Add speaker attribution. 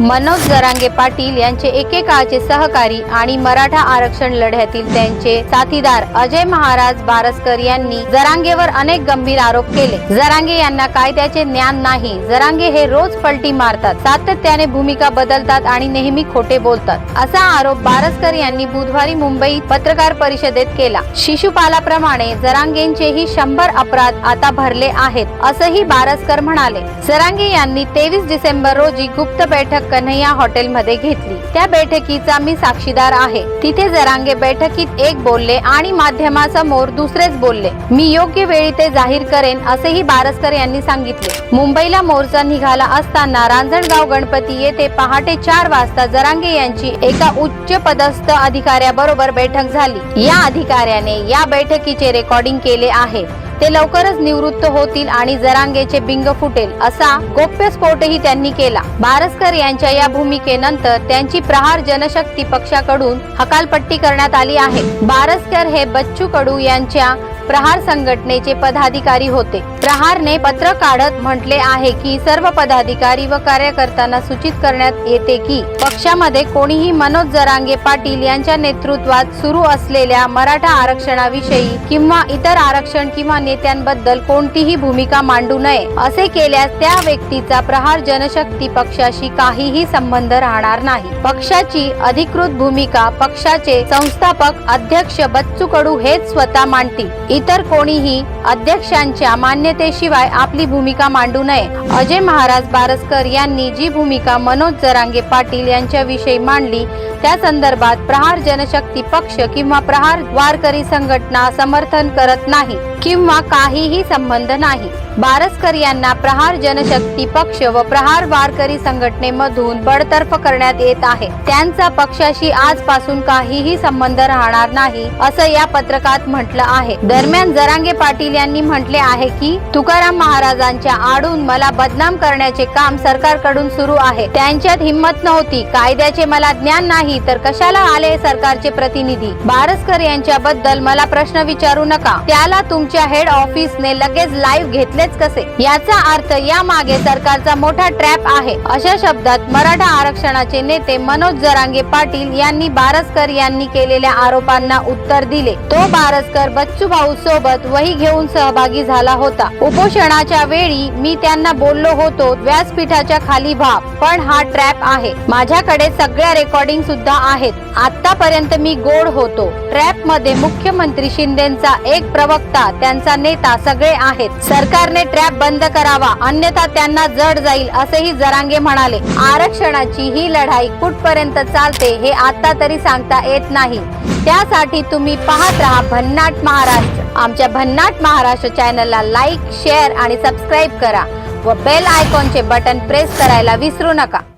Speaker 1: मनोज जरांगे पाटील यांचे एकेकाळचे सहकारी आणि मराठा आरक्षण लढ्यातील त्यांचे साथीदार अजय महाराज बारसकर यांनी जरांगेवर अनेक गंभीर आरोप केले. जरांगे यांना कायद्याचे ज्ञान नाही. जरांगे हे रोज पलटी मारतात. सातत्याने भूमिका बदलतात आणि नेहमी खोटे बोलतात. असा आरोप बारसकर यांनी बुधवारी मुंबईत पत्रकार परिषदेत केला. शिशुपालाप्रमाणे जरांगेंचेही शंभर अपराध आता भरले आहेत असंही बारसकर म्हणाले. जरांगे यांनी तेवीस डिसेंबर रोजी गुप्त बैठक कन्हैया हॉटेलमध्ये घेतली. त्या बैठकीचा मी साक्षीदार आहे. तिथे जरांगे बैठकीत एक बोलले आणि माध्यमासमोर दुसरेच बोलले. मी योग्य वेळी ते जाहीर करेन असेही बारसकर यांनी सांगितले. मुंबईला मोर्चा निघाला असताना रांजणगाव गणपती येथे पहाटे चार वाजता जरांगे यांची एका उच्च पदस्थ अधिकाऱ्याबरोबर बैठक झाली. या अधिकाऱ्याने या बैठकीचे रेकॉर्डिंग केले आहे. ते लवकरच निवृत्त होतील आणि जरांगेचे बिंग फुटेल असा गोप्यस्फोटही त्यांनी केला. बारसकर यांच्या या भूमिकेनंतर त्यांची प्रहार जनशक्ती पक्षाकडून हकालपट्टी करण्यात आली आहे. बारसकर हे बच्चू कडू यांच्या प्रहार संघटनेचे पदाधिकारी होते. प्रहारने पत्र काढत म्हटले आहे की सर्व पदाधिकारी व कार्यकर्त्यांना सूचित करण्यात येते की पक्षामध्ये कोणीही मनोज जरांगे पाटील यांच्या नेतृत्वात सुरू असलेल्या मराठा आरक्षणाविषयी किंवा इतर आरक्षण किंवा नेत्यांबद्दल कोणतीही भूमिका मांडू नये. असे केल्यास त्या व्यक्तीचा प्रहार जनशक्ती पक्षाशी काहीही संबंध राहणार नाही. पक्षाची अधिकृत भूमिका पक्षाचे संस्थापक अध्यक्ष बच्चू कडू हेच स्वतः मांडतील. इतर कोणीही अध्यक्षांच्या मान्यतेशिवाय आपली भूमिका मांडू नये. अजय महाराज बारसकर यांनी जी भूमिका मनोज जरांगे पाटील यांच्याविषयी मांडली त्या संदर्भात प्रहार जनशक्ती पक्ष किंवा प्रहार वारकरी संघटना समर्थन करत नाही किंवा काहीही संबंध नाही. बारसकर यांना प्रहार जनशक्ती पक्ष व प्रहार वारकरी संघटनेमधून बडतर्फ करण्यात येत आहे. त्यांचा पक्षाशी आजपासून काहीही संबंध राहणार नाही असं या पत्रकात म्हटलं आहे. दरम्यान जरांगे पाटील यांनी म्हटले आहे की तुकाराम महाराजांच्या आडून मला बदनाम करण्याचे काम सरकारकडून सुरू आहे. त्यांच्यात हिंमत नव्हती कायद्याचे मला ज्ञान नाही नाही तर कशाला आले सरकारचे प्रतिनिधी? बारसकर यांच्याबद्दल मला प्रश्न विचारू नका. त्याला तुमच्या हेड ऑफिसने लगेच लाईव्ह घेतलेच कसे? याचा अर्थ या मागे सरकारचा मोठा ट्रॅप आहे. अशा शब्दात मराठा आरक्षणाचे नेते मनोज जरांगे पाटील यांनी बारसकर यांनी केलेल्या आरोपांना उत्तर दिले. तो बारसकर बच्चू भाऊ सोबत वही घेऊन सहभागी झाला होता. उपोषणाच्या वेळी मी त्यांना बोललो होतो व्यासपीठाच्या खाली व्हा पण हा ट्रॅप आहे. माझ्याकडे सगळ्या रेकॉर्डिंग सुद्धा आहेत. आतापर्यंत मी गोड होतो. ट्रॅपमध्ये मुख्यमंत्री शिंदेचा एक प्रवक्ता त्यांचा नेता सगळे आहेत. सरकारने ट्रॅप बंद करावा अन्यथा त्यांना जड जाईल असेही जरांगे म्हणाले. आरक्षणाची ही लढाई कुठपर्यंत चालते हे आता तरी सांगता येत नाही. त्यासाठी तुम्ही पाहत राहा भन्नाट महाराष्ट्र. आमच्या भन्नाट महाराष्ट्र चॅनलला लाईक शेअर आणि सबस्क्राईब करा व बेल आयकॉनचे बटन प्रेस करायला विसरू नका.